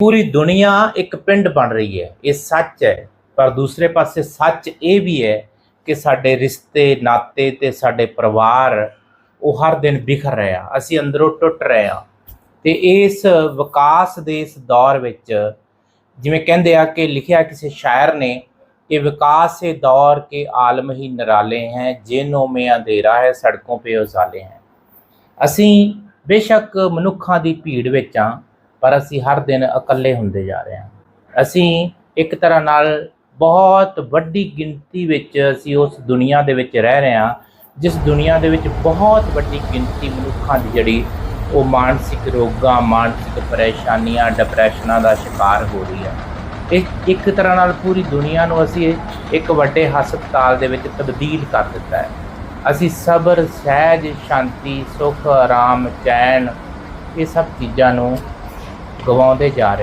ਪੂਰੀ ਦੁਨੀਆ ਇੱਕ ਪਿੰਡ ਬਣ ਰਹੀ ਹੈ ਇਹ ਸੱਚ ਹੈ ਪਰ ਦੂਸਰੇ ਪਾਸੇ ਸੱਚ ਇਹ ਵੀ ਹੈ ਕਿ ਸਾਡੇ ਰਿਸ਼ਤੇ ਨਾਤੇ ਤੇ ਸਾਡੇ ਪਰਿਵਾਰ ਉਹ ਹਰ ਦਿਨ ਬਿਖਰ ਰਹੇ ਆ ਅਸੀਂ ਅੰਦਰੋਂ ਟੁੱਟ ਰਹੇ ਆ ਤੇ ਇਸ ਵਿਕਾਸ ਦੇ ਇਸ ਦੌਰ ਵਿੱਚ ਜਿਵੇਂ ਕਹਿੰਦੇ ਆ ਕਿ ਲਿਖਿਆ ਕਿਸੇ ਸ਼ਾਇਰ ਨੇ कि विकास से दौर के आलम ही निराले हैं जिनों में अंधेरा है सड़कों पे उजाले हैं ਅਸੀਂ ਬੇਸ਼ੱਕ ਮਨੁੱਖਾਂ ਦੀ ਭੀੜ ਵਿੱਚ ਆ ਪਰ ਅਸੀਂ ਹਰ ਦਿਨ ਇਕੱਲੇ ਹੁੰਦੇ ਜਾ ਰਹੇ ਹਾਂ। ਅਸੀਂ ਇੱਕ ਤਰ੍ਹਾਂ ਨਾਲ ਬਹੁਤ ਵੱਡੀ ਗਿਣਤੀ ਵਿੱਚ ਅਸੀਂ ਉਸ ਦੁਨੀਆ ਦੇ ਵਿੱਚ ਰਹਿ ਰਹੇ ਹਾਂ, ਜਿਸ ਦੁਨੀਆ ਦੇ ਵਿੱਚ ਬਹੁਤ ਵੱਡੀ ਗਿਣਤੀ ਮਨੁੱਖਾਂ ਦੀ ਜਿਹੜੀ ਉਹ ਮਾਨਸਿਕ ਰੋਗਾਂ, ਮਾਨਸਿਕ ਪਰੇਸ਼ਾਨੀਆਂ ਡਿਪਰੈਸ਼ਨਾਂ ਦਾ ਸ਼ਿਕਾਰ ਹੋ ਰਹੀ ਹੈ। ਇਹ ਇੱਕ ਤਰ੍ਹਾਂ ਨਾਲ ਪੂਰੀ ਦੁਨੀਆ ਨੂੰ ਅਸੀਂ ਇੱਕ ਵੱਡੇ ਹਸਪਤਾਲ ਦੇ ਵਿੱਚ ਤਬਦੀਲ ਕਰ ਦਿੱਤਾ ਹੈ। ਅਸੀਂ ਸਬਰ, ਸਹਿਜ, ਸ਼ਾਂਤੀ, ਸੁੱਖ, ਆਰਾਮ, ਚੈਨ ਇਹ ਸਭ ਚੀਜ਼ਾਂ ਨੂੰ ਗਵਾਉਂਦੇ ਜਾ ਰਹੇ